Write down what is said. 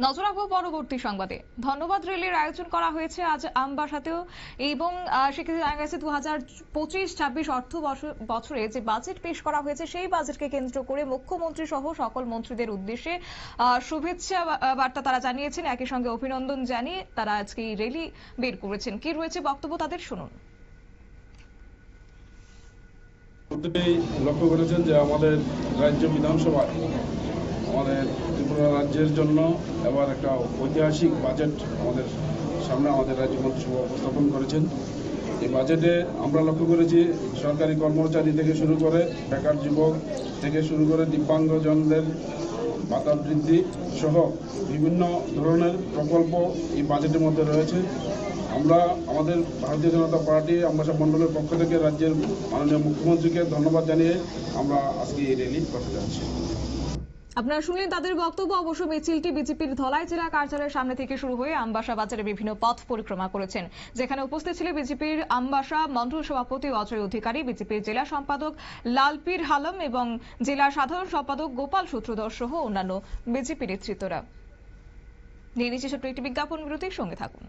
নজর রাখব পরবর্তী সংবাদে। ধন্যবাদ র্যালির আয়োজন করা হয়েছে আজ আমবাসাতেও এবং সেক্ষেত্রে জানা গেছে দু হাজার পঁচিশ ছাব্বিশ অর্থ বছর- যে বাজেট পেশ করা হয়েছে, সেই বাজেটকে কেন্দ্র করে মুখ্যমন্ত্রী সহ সকল মন্ত্রীদের উদ্দেশ্যে শুভেচ্ছা বার্তা তারা জানিয়েছেন। একই সঙ্গে অভিনন্দন জানিয়ে তারা আজকে এই র্যালি বের করেছেন। কি রয়েছে বক্তব্য তাদের? শুনুন। লক্ষ্য করেছেন যে আমাদের রাজ্য বিধানসভায় আমাদের ত্রিপুরা রাজ্যের জন্য এবার একটা ঐতিহাসিক বাজেট আমাদের সামনে আমাদের রাজ্য মন্ত্রিসভা উপস্থাপন করেছেন। এই বাজেটে আমরা লক্ষ্য করেছি, সরকারি কর্মচারী থেকে শুরু করে বেকার যুবক থেকে শুরু করে দিব্যাঙ্গজনদের ভাতা বৃদ্ধি সহ বিভিন্ন ধরনের প্রকল্প এই বাজেটের মধ্যে রয়েছে। আমরা আমাদের ভারতীয় জনতা পার্টি আম্বাসা মণ্ডলের পক্ষ থেকে রাজ্যের মাননীয় মুখ্যমন্ত্রীকে ধন্যবাদ জানিয়ে আমরা আজকে এই র্যালি করতে যাচ্ছি। আপনারা শুনলেন তাদের বক্তব্য। অবশ্য মিছিলটি বিজেপির ধলাই জেলা কার্যালয়ের সামনে থেকে শুরু হয়ে আমবাসা বাজারে বিভিন্ন পথ পরিক্রমা করেছেন। যেখানে উপস্থিত ছিলেন বিজেপির আমবাসা মন্ডল সভাপতি অজয় অধিকারী, বিজেপির জেলা সম্পাদক লালপীর হালম এবং জেলা সাধারণ সম্পাদক গোপাল সূত্রধর সহ অন্যান্য বিজেপি নেতৃত্বরা। নিয়ে একটি বিজ্ঞাপন বিরতির সঙ্গে থাকুন।